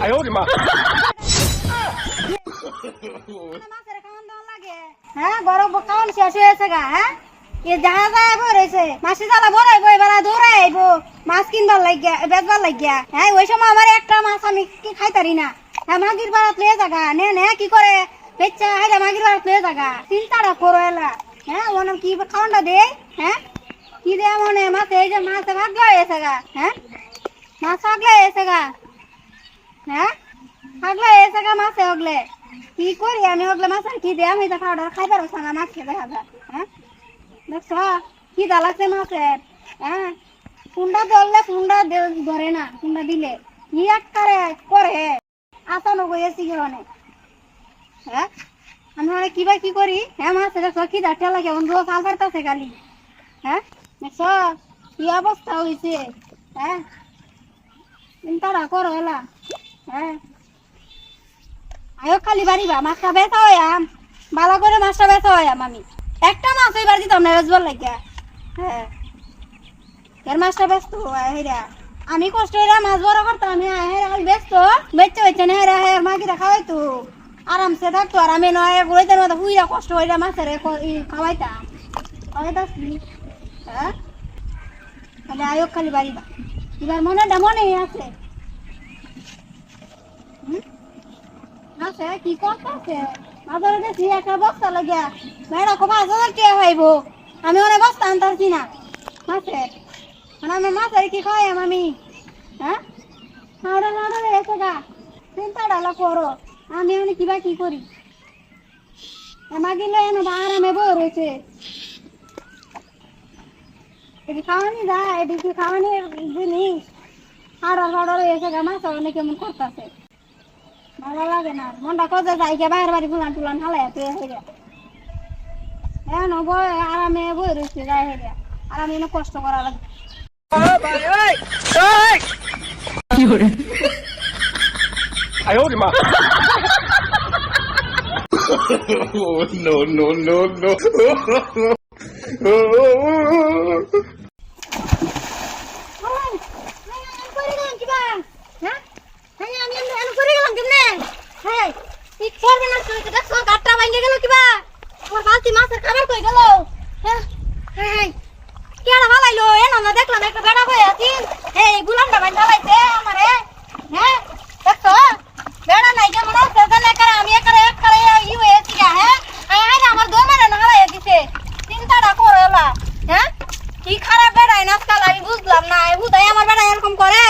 哎呦我的妈！ মাছের খাওয়ান দাওয়ান লাগে হ্যাঁ গরম খাওয়ান শেষ হয়েছে গা হ্যাঁ এ যাহা যায় বই রয়েছে মাসি জ্বালা ভরাইবো এবার দৌড়াই আইবো মাছ কিনবার লাগিয়া বেচবার লাগিয়া হ্যাঁ ওই সময় আমার একটা মাছ আমি কি খাইতারি না হ্যাঁ মাগির বাড়াত লয়ে জাগা নে নে কি করে বেচ্চা হাইলে মাগির বাড়াত লয়ে জাগা চিন্তাটা করো এলা হ্যাঁ ওনার কি খাওয়ানটা দে হ্যাঁ কি দে মনে মাছ এই যে মাছ ভাগলা হয়েছে গা হ্যাঁ মাছ ভাগলা হয়েছে গা হ্যাঁ? আগলা এসে গা মাছে ওগলে কি করি আমি ওগলে মাছ কি দিয়ে আমি তো খাওয়া খাইবার না, মাছ খেতে খাবে হ্যাঁ? দেখছ? কি দা লাগছে মাছের? হ্যাঁ? ফুন্ডা ধরলে ফুন্ডা দে- ধরে না ফুন্ডা দিলে। কি এক করে? আসানো গেছি কি অনেক হ্যাঁ? আমি মানে কিবা কি করি? হ্যাঁ মাছ দেখছ? কি দাঁড়িয়ে লাগে? বন্ধু কাল পারতাছে খালি। হ্যাঁ? দেখছ? কি অবস্থা হয়েছে হ্যাঁ? চিন্তাটা করো এলা। আয়ো খালি বাড়িবা মাছটা বেচা হইয়াম ভালো করে মাছটা বেচা হইয়াম আমি একটা মাছ এবার দিতাম না বেচবার লাগিয়া। হ্যাঁ। এর মাছটা ব্যস্ত হেরা আমি কষ্ট হইরা মাছ বড় করতাম হ্যাঁ হেরা খালি ব্যস্ত। বেচতে হইছে না হেরা হের মাগিরা খাওয়াইতো আরামসে থাকতো আর আমি নয় গুলোইতে মতো হুইরা কষ্ট হইরা মাছের খাওয়াইতাম। খাওয়াইতাছি। হ্যাঁ। আয়ো খালি বাড়িবা এবার মনে মনে আছে। আছে, কি করতেছে মাঝে দেখছি একটা বস্তা লাগিয়া মেয়েরা খুব পাঁচ হাজার হইব? আমি অনেক বস্তা আনতারছি না। মাছের মানে আমি মাছের কি খাওয়াইম আমি হ্যাঁ? এসে গা। চিন্তা ডালা করো। আমি অনেক কিবা কি করি? আমাকে এনে আরামে বই রয়েছে। এটি খাওয়ানি যায়, এটি কি জিনিস? হাড়র হাড়র এসে গা মাছ, অনেক কেমন করতেছে। ভালো লাগে না মনটা কজে যাই কে বাইরে বাড়ি ফুলান টুলান হালাই তুই হেরে হ্যাঁ আরামে বই রয়েছে যাই হেরে আরামে এনে কষ্ট করা লাগে no, no, no, no. হ্যাঁ, দেখছ গাটটা ভাঙে গেল কিবা। আমার বালতি মাছের খাবার কই গেল? কেডা ভালাইলো এ না, দেখলাম একটা বেড়া বই আছি। এই গুলামটা ভাঙ ভালাইছে আমারে। হ্যাঁ দেখছ বেড়া নাই কেমন আছে জানে করে আমি একরে একরে ই হয়েছি হ্যাঁ। আই আই আমার দমারে না হালাই দিছে। চিন্তাটা করলা হ্যাঁ। কি খারাপ বেড়াই নাচকাল, আমি বুঝলাম না। বুঝাই আমার বেড়া এরকম করে।